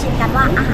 ชิมกันว่าอาหาร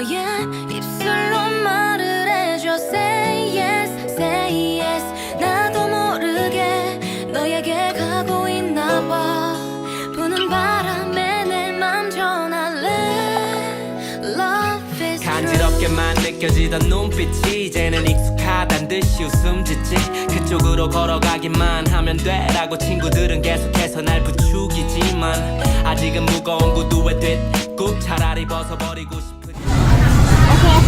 너의 입술로 말을 해줘. Say yes say yes. 나도 모르게 너에게 가고 있나 봐. 부는 바람에 내 맘 전할래. Love is 간지럽 true 게만 느껴지던 눈빛이 이제는 익숙하단 듯이 웃음 짓지. 그쪽으로 걸어가기만 하면 돼라고 친구들은 계속해서 날 부추기지만 아직은 무거운 구두에 뒷굽 차라리 벗어버리고 싶은 โอเค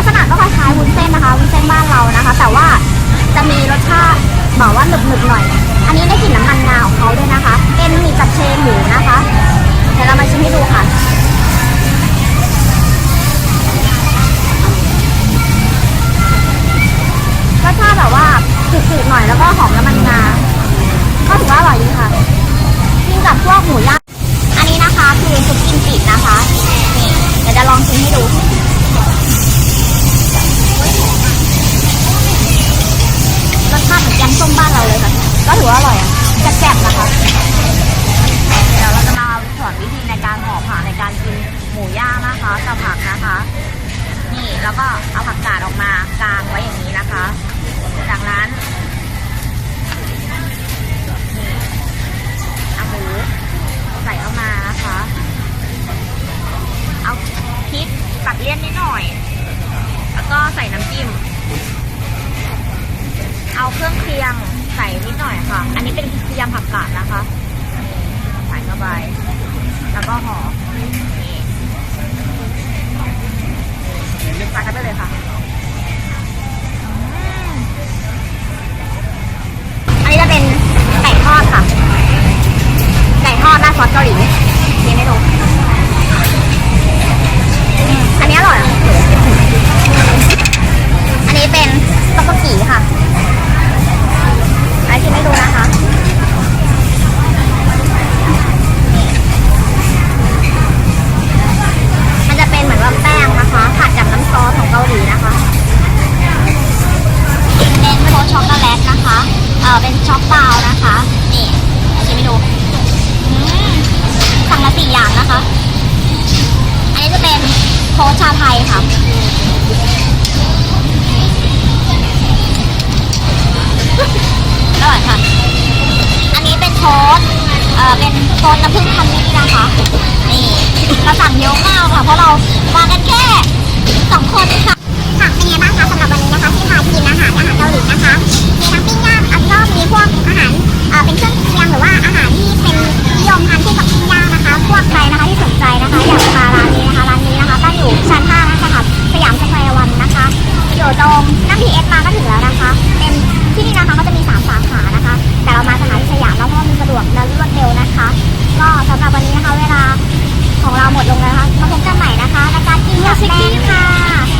ลักษณะก็คล้ายๆวุ้นเส้นนะคะวุ้นเส้นบ้านเรานะคะ แต่ว่าจะมีรสชาติบอกว่าหนึบๆหน่อย อันนี้ได้กลิ่นน้ำมันงาของเขาด้วยนะคะ เป็นหมี่จับเชหมูนะคะเดี๋ยวเรามาชิมให้ดูค่ะ รสชาติเหมือนแกงส้มบ้านเราเลยค่ะก็ถือว่าอร่อยอะแซ่บๆนะคะเดี๋ยวเราจะมาสอนวิธีในการห่อผักในการกินหมูย่างนะคะกับผักนะคะ นี่แล้วก็เอาผักกาดออกมากางไว้อย่างนี้นะคะ จากนั้นเอาหมู ส่นิดหน่อยค่ะ อันนี้เป็นยำผักกาดนะคะใส่เข้าไป แล้วก็ห่อนี่ใส่กันไปเลยค่ะ อเป็นช็อกเปานะคะ นี่เอาชิมให้ดูสั่งมาสี่อย่างนะคะ อันนี้จะเป็นโค้ชาไทยค่ะอร่อยค่ะ อันนี้เป็นโค้ดเอ่อ เป็นโค้ดน้ำผึ้งพันนี่นะคะ นี่เราสั่งเยอะมากค่ะ เพราะเรามากันแค่สองคนค่ะ ค่ะ เป็นไงบ้างคะสำหรับวันนี้นะคะที่มากินอาหารอาหารเกาหลีนะคะ ตรงนั่งพีเอสมาก็ถึงแล้วนะคะ เป็นที่นี่นะคะก็จะมี 3 สาขานะคะ แต่เรามาสถานีสยามแล้วเพราะว่ามันสะดวกและรวดเร็วนะคะ ก็สำหรับวันนี้นะคะเวลาของเราหมดลงแล้วนะคะมาพบกันใหม่นะคะในการกินกับแป้งค่ะ